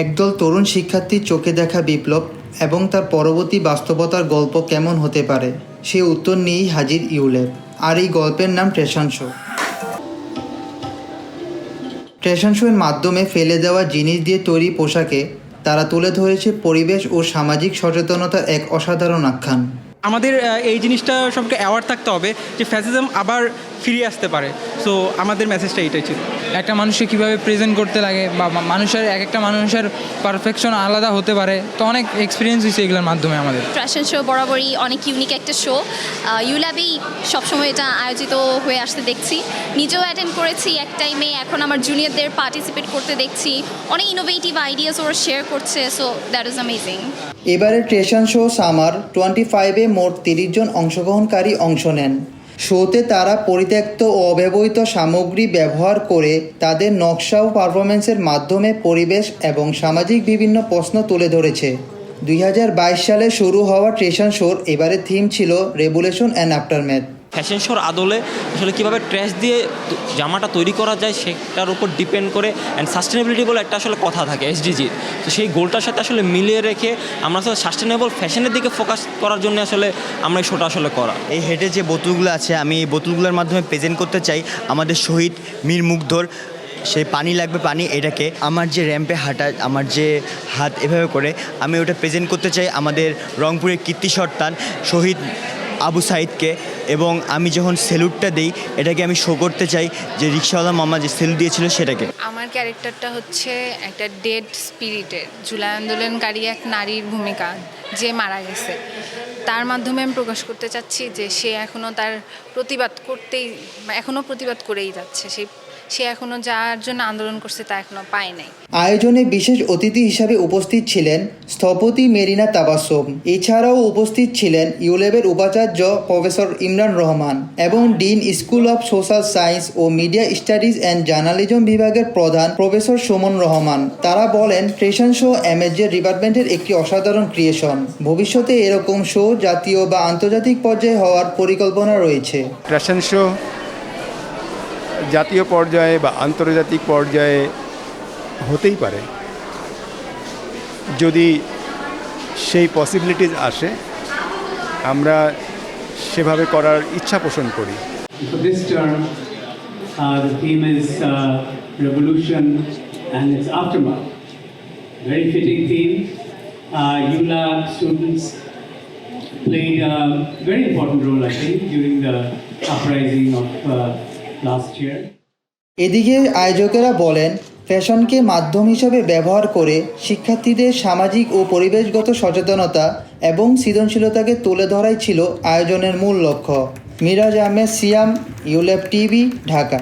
একদল তরুণ শিক্ষার্থীর চোখে দেখা বিপ্লব এবং তার পরবর্তী বাস্তবতার গল্প কেমন হতে পারে? সে উত্তর নিয়েই হাজির ইউলেব আর এই গল্পের নাম ট্রেশন শো। ট্রেশন শোয়ের মাধ্যমে ফেলে দেওয়া জিনিস দিয়ে তৈরি পোশাকে তারা তুলে ধরেছে পরিবেশ ও সামাজিক সচেতনতার এক অসাধারণ আখ্যান। আমাদের এই জিনিসটা সবকে অ্যাওয়ার্ড থাকতে হবে যে ফ্যাসিজম আবার ফিরে আসতে পারে। সো আমাদের মেসেজটা এইটাই ছিল। একটা মানুষকে কীভাবে প্রেজেন্ট করতে লাগে বা মানুষের এক একটা মানুষের পারফেকশন আলাদা হতে পারে। তো অনেক এক্সপিরিয়েন্স হয়েছে এগুলোর মাধ্যমে আমাদের। ফ্যাশন শো বরাবরই অনেক ইউনিক একটা শো ইউল্যাবেই সবসময় এটা আয়োজিত হয়ে আসতে দেখছি। নিজেও অ্যাটেন্ড করেছি এক টাইমে এখন আমার জুনিয়রদের পার্টিসিপেট করতে দেখছি। অনেক ইনোভেটিভ আইডিয়াস ওরা শেয়ার করছে সো দ্যাট ইজ অ্যামেজিং এবারে ট্রেশন শো সামার টোয়েন্টি ফাইভে মোট তিরিশ জন অংশগ্রহণকারী অংশ নেন। শোতে তারা পরিত্যক্ত ও অব্যবহৃত সামগ্রী ব্যবহার করে তাদের নকশা ও পারফরমেন্সের মাধ্যমে পরিবেশ এবং সামাজিক বিভিন্ন প্রশ্ন তুলে ধরেছে। দুই হাজার বাইশ সালে শুরু হওয়া ট্রেশন শোর এবারে থিম ছিল রেভুলেশন অ্যান্ড আফটারম্যাথ ফ্যাশন শোর আদলে আসলে কীভাবে ট্র্যাশ দিয়ে জামাটা তৈরি করা যায় সেটার উপর ডিপেন্ড করে অ্যান্ড সাস্টেনেবিলিটি বলে একটা আসলে কথা থাকে এসডিজি তো সেই গোলটার সাথে আসলে মিলিয়ে রেখে আমরা আসলে সাস্টেনেবল ফ্যাশনের দিকে ফোকাস করার জন্য আসলে আমরা এই শোটা আসলে করা। এই হেডে যে বোতলগুলো আছে, আমি এই বোতলগুলোর মাধ্যমে প্রেজেন্ট করতে চাই আমাদের শহীদ মীর মুগ্ধর। সেই পানি লাগবে পানি এটাকে। আমার যে র্যাম্পে হাঁটা, আমার যে হাত এভাবে করে, আমি ওটা প্রেজেন্ট করতে চাই আমাদের রংপুরের কীর্তি সন্তান শহীদ আবু সাইদকে এবং আমি যখন সেলুটটা দিই, এটাকে আমি শো করতে চাই যে রিক্সাওয়ালা মামা যে সেলুট দিয়েছিল সেটাকে। আমার ক্যারেক্টারটা হচ্ছে একটা ডেড স্পিরিটের জুলাই আন্দোলনকারী এক নারীর ভূমিকা যে মারা গেছে। তার মাধ্যমে আমি প্রকাশ করতে চাচ্ছি যে সে এখনও তার প্রতিবাদ করতেই এখনও প্রতিবাদ করেই যাচ্ছে। সে সে এখনও যার জন্য আন্দোলন করছে তা এখনও পায় নাই। আয়োজনে বিশেষ অতিথি হিসাবে উপস্থিত ছিলেন স্থপতি মেরিনা তাবাসম। এছাড়াও উপস্থিত ছিলেন ইউলেবের উপাচার্য প্রফেসর ইমরান রহমান এবং dean school of social science O media studies and journalism বিভাগের প্রধান প্রফেসর সুমন রহমান। তারা বলেন ফ্যাশন শো এমএসজে ডিপার্টমেন্টের একটি অসাধারণ ক্রিয়েশন। ভবিষ্যতে এরকম শো জাতীয় বা আন্তর্জাতিক পর্যায়ে হওয়ার পরিকল্পনা রয়েছে। ফ্যাশন শো জাতীয় পর্যায়ে বা আন্তর্জাতিক পর্যায়ে হতেই পারে যদি সেই পসিবিলিটিস আসে আমরা সেভাবে করার ইচ্ছা পোষণ করি this term, uh, the theme is uh, revolution and its aftermath. Very fitting theme. Uh, ULA students played a very important role, I think, during the uprising of uh. এদিকে আয়োজকেরা বলেন, ফ্যাশনকে মাধ্যম হিসেবে ব্যবহার করে শিক্ষার্থীদের সামাজিক ও পরিবেশগত সচেতনতা এবং সৃজনশীলতাকে তুলে ধরাই ছিল আয়োজনের মূল লক্ষ্য। মিরাজ আহমেদ, সিয়াম, ইউলেপ টিভি, ঢাকা।